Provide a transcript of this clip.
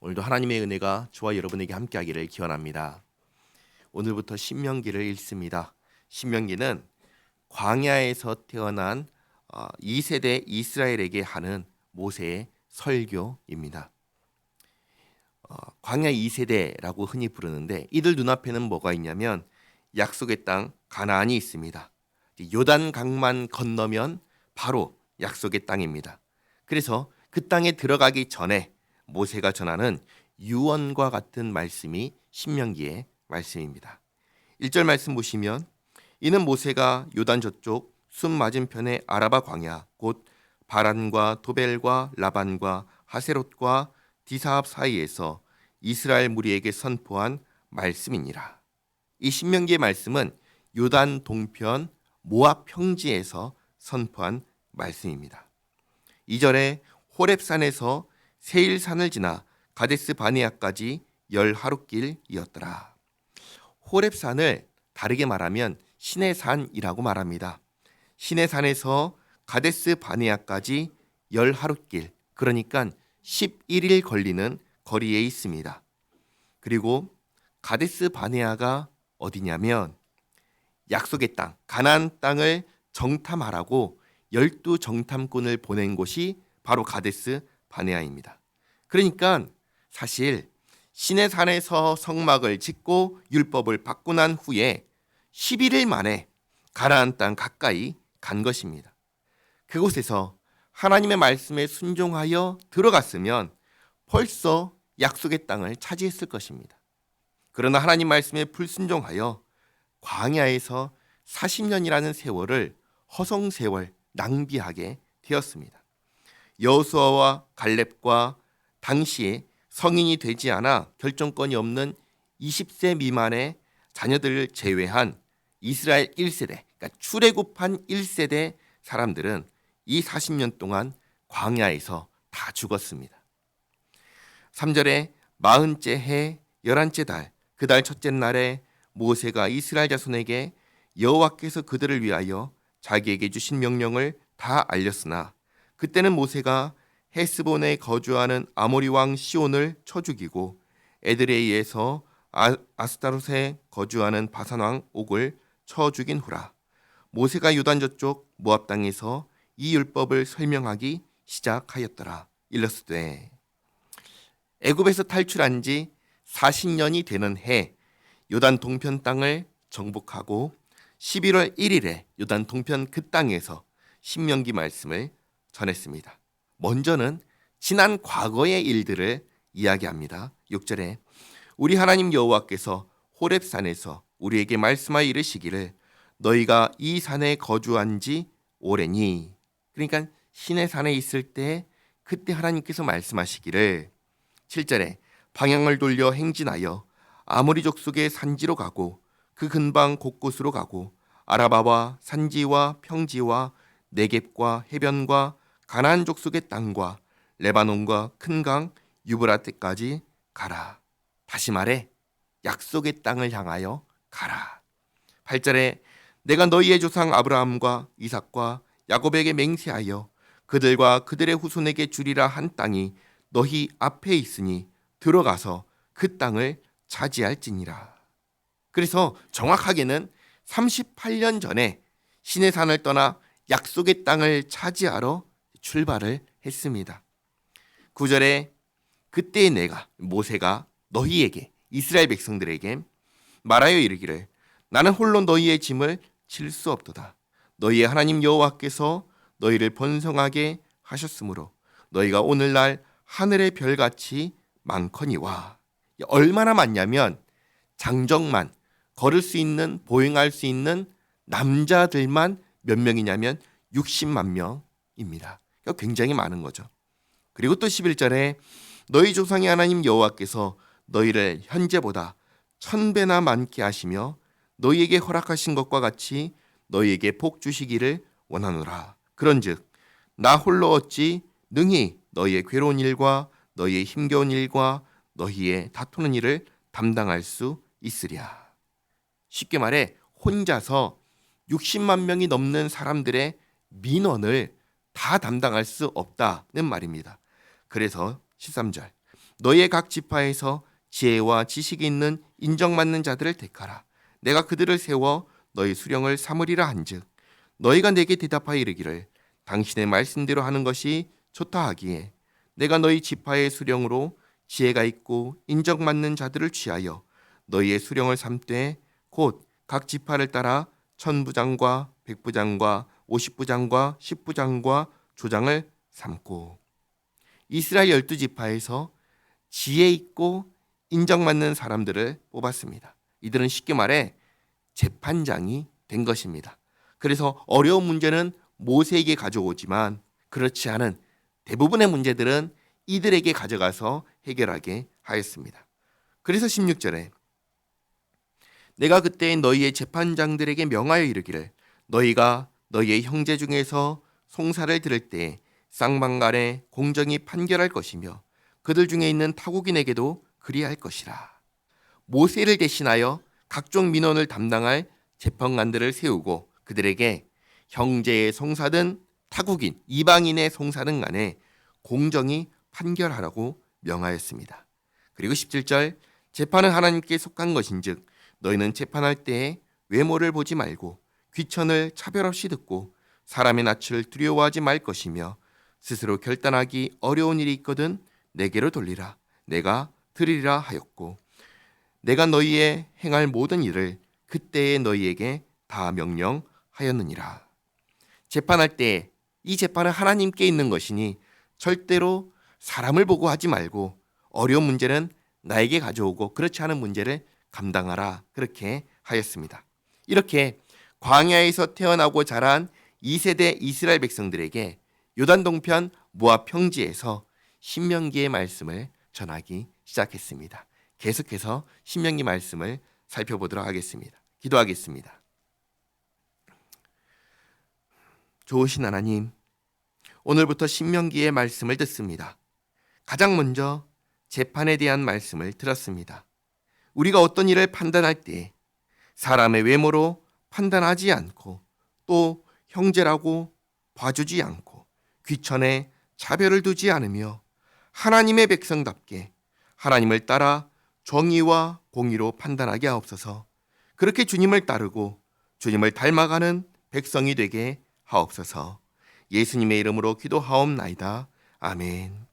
오늘도 하나님의 은혜가 저와 여러분에게 함께하기를 기원합니다. 오늘부터 신명기를 읽습니다. 신명기는 광야에서 태어난 2세대 이스라엘에게 하는 모세의 설교입니다. 어, 광야 2세대라고 흔히 부르는데 이들 눈앞에는 뭐가 있냐면 약속의 땅 가나안이 있습니다. 요단 강만 건너면 바로 약속의 땅입니다. 그래서 그 땅에 들어가기 전에 모세가 전하는 유언과 같은 말씀이 신명기의 말씀입니다. 1절 말씀 보시면 이는 모세가 요단 저쪽 숨 맞은편의 아라바 광야 곧 바란과 도벨과 라반과 하세롯과 디사합 사이에서 이스라엘 무리에게 선포한 말씀이니라. 이 신명기의 말씀은 요단 동편 모압 평지에서 선포한 말씀입니다. 2절에 호렙산에서 세일산을 지나 가데스 바네아까지 열 하루길이었더라. 호렙산을 다르게 말하면 신의 산이라고 말합니다. 신의 산에서 가데스 바네아까지 열 하루길, 그러니까 11일 걸리는 거리에 있습니다. 그리고 가데스 바네아가 어디냐면 약속의 땅, 가나안 땅을 정탐하라고 열두 정탐꾼을 보낸 곳이 바로 가데스 바네아입니다. 그러니까 사실 신의 산에서 성막을 짓고 율법을 받고 난 후에 11일 만에 가나안 땅 가까이 간 것입니다. 그곳에서 하나님의 말씀에 순종하여 들어갔으면 벌써 약속의 땅을 차지했을 것입니다. 그러나 하나님 말씀에 불순종하여 광야에서 40년이라는 세월을 허송 세월 낭비하게 되었습니다. 여호수아와 갈렙과 당시에 성인이 되지 않아 결정권이 없는 20세 미만의 자녀들을 제외한 이스라엘 1세대, 그러니까 출애굽한 1세대 사람들은 이 40년 동안 광야에서 다 죽었습니다. 3절에 마흔째 해 열한째 달 그 달 첫째 날에 모세가 이스라엘 자손에게 여호와께서 그들을 위하여 자기에게 주신 명령을 다 알렸으나 그때는 모세가 헤스본에 거주하는 아모리 왕 시온을 쳐 죽이고 에드레이에서 아, 아스타롯에 거주하는 바산 왕 옥을 쳐 죽인 후라 모세가 요단 저쪽 모압 땅에서 이 율법을 설명하기 시작하였더라. 일러스되 애굽에서 탈출한 지 40년이 되는 해 요단 동편 땅을 정복하고 11월 1일에 요단 동편 그 땅에서 신명기 말씀을 전했습니다. 먼저는 지난 과거의 일들을 이야기합니다. 6절에 우리 하나님 여호와께서 호렙산에서 우리에게 말씀하여 이르시기를 너희가 이 산에 거주한 지 오래니 그러니까 신의 산에 있을 때 그때 하나님께서 말씀하시기를 7절에 방향을 돌려 행진하여 아모리 족속의 산지로 가고 그 근방 곳곳으로 가고 아라바와 산지와 평지와 네겝과 해변과 가나안 족속의 땅과 레바논과 큰 강 유브라테까지 가라. 다시 말해 약속의 땅을 향하여 가라. 8절에 내가 너희의 조상 아브라함과 이삭과 야곱에게 맹세하여 그들과 그들의 후손에게 주리라 한 땅이 너희 앞에 있으니 들어가서 그 땅을 차지할지니라. 그래서 정확하게는 38년 전에 신의 산을 떠나 약속의 땅을 차지하러 출발을 했습니다. 9절에 그때의 내가 모세가 너희에게 이스라엘 백성들에게 말하여 이르기를 나는 홀로 너희의 짐을 질 수 없도다. 너희의 하나님 여호와께서 너희를 번성하게 하셨으므로 너희가 오늘날 하늘의 별같이 많거니와 얼마나 많냐면 장정만 걸을 수 있는 보행할 수 있는 남자들만 몇 명이냐면 60만 명입니다. 굉장히 많은 거죠. 그리고 또 11절에 너희 조상의 하나님 여호와께서 너희를 현재보다 천 배나 많게 하시며 너희에게 허락하신 것과 같이 너희에게 복 주시기를 원하노라. 그런즉 나 홀로 어찌 능히 너희의 괴로운 일과 너희의 힘겨운 일과 너희의 다투는 일을 담당할 수 있으랴. 쉽게 말해 혼자서 60만 명이 넘는 사람들의 민원을 다 담당할 수 없다는 말입니다. 그래서 13절 너의 각 지파에서 지혜와 지식이 있는 인정받는 자들을 택하라. 내가 그들을 세워 너희 수령을 삼으리라 한즉 너희가 내게 대답하여 이르기를 당신의 말씀대로 하는 것이 좋다 하기에 내가 너희 지파의 수령으로 지혜가 있고 인정받는 자들을 취하여 너희의 수령을 삼되 곧 각 지파를 따라 천부장과 백부장과 오십부장과 십부장과 조장을 삼고 이스라엘 열두 지파에서 지혜 있고 인정받는 사람들을 뽑았습니다. 이들은 쉽게 말해 재판장이 된 것입니다. 그래서 어려운 문제는 모세에게 가져오지만 그렇지 않은 대부분의 문제들은 이들에게 가져가서 해결하게 하였습니다. 그래서 16절에 내가 그때 너희의 재판장들에게 명하여 이르기를 너희가 너희의 형제 중에서 송사를 들을 때 쌍방간에 공정히 판결할 것이며 그들 중에 있는 타국인에게도 그리할 것이라. 모세를 대신하여 각종 민원을 담당할 재판관들을 세우고 그들에게 형제의 송사든 타국인 이방인의 송사든 간에 공정히 판결하라고 명하였습니다. 그리고 17절 재판은 하나님께 속한 것인즉 너희는 재판할 때에 외모를 보지 말고 귀천을 차별 없이 듣고 사람의 낯을 두려워하지 말 것이며 스스로 결단하기 어려운 일이 있거든 내게로 돌리라. 내가 들으리라 하였고 내가 너희의 행할 모든 일을 그때에 너희에게 다 명령하였느니라. 재판할 때 이 재판은 하나님께 있는 것이니 절대로 사람을 보고 하지 말고 어려운 문제는 나에게 가져오고 그렇지 않은 문제를 감당하라. 그렇게 하였습니다. 이렇게 광야에서 태어나고 자란 2세대 이스라엘 백성들에게 요단 동편 모압 평지에서 신명기의 말씀을 전하기 시작했습니다. 계속해서 신명기 말씀을 살펴보도록 하겠습니다. 기도하겠습니다. 좋으신 하나님, 오늘부터 신명기의 말씀을 듣습니다. 가장 먼저 재판에 대한 말씀을 들었습니다. 우리가 어떤 일을 판단할 때 사람의 외모로 판단하지 않고 또 형제라고 봐주지 않고 귀천에 차별을 두지 않으며 하나님의 백성답게 하나님을 따라 정의와 공의로 판단하게 하옵소서. 그렇게 주님을 따르고 주님을 닮아가는 백성이 되게 하옵소서. 예수님의 이름으로 기도하옵나이다. 아멘.